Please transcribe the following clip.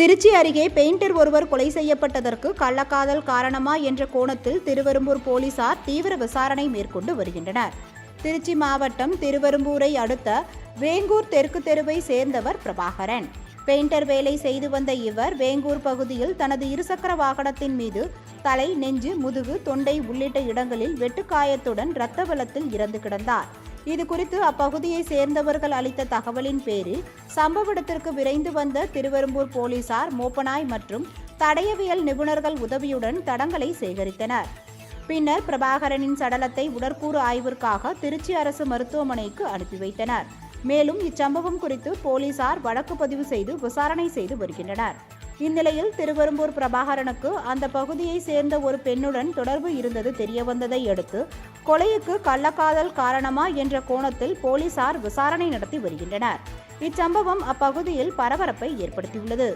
திருச்சி அருகே பெயிண்டர் ஒருவர் கொலை செய்யப்பட்டதற்கு கள்ளக்காதல் காரணமா என்ற கோணத்தில் திருவெரும்பூர் போலீசார் தீவிர விசாரணை மேற்கொண்டு வருகின்றனர். திருச்சி மாவட்டம் திருவெரும்பூரை அடுத்த வேங்கூர் தெற்கு தெருவை சேர்ந்தவர் பிரபாகரன். பெயிண்டர் வேலை செய்து வந்த இவர் வேங்கூர் பகுதியில் தனது இருசக்கர வாகனத்தின் மீது தலை நெஞ்சு முதுகு தொண்டை உள்ளிட்ட இடங்களில் வெட்டுக்காயத்துடன் இரத்த வெள்ளத்தில் இறந்து கிடந்தார். இது குறித்து அப்பகுதியை சேர்ந்தவர்கள் அளித்த தகவலின் பேரில் சம்பவ இடத்திற்கு விரைந்து வந்த திருவெரும்பூர் போலீசார் மோப்பனாய் மற்றும் தடயவியல் நிபுணர்கள் உதவியுடன் தடங்களை சேகரித்தனர். பின்னர் பிரபாகரனின் சடலத்தை உடற்கூறு ஆய்விற்காக திருச்சி அரசு மருத்துவமனைக்கு அனுப்பி வைத்தனர். மேலும் இச்சம்பவம் குறித்து போலீசார் வழக்கு பதிவு செய்து விசாரணை செய்து வருகின்றனர். இந்நிலையில் திருவெரும்பூர் பிரபாகரனுக்கு அந்த பகுதியை சேர்ந்த ஒரு பெண்ணுடன் தொடர்பு இருந்தது தெரியவந்ததை அடுத்து கொலையுக்கு கள்ளக்காதல் காரணமா என்ற கோணத்தில் போலீசார் விசாரணை நடத்தி வருகின்றனர். இச்சம்பவம் அப்பகுதியில் பரபரப்பை ஏற்படுத்தியுள்ளது.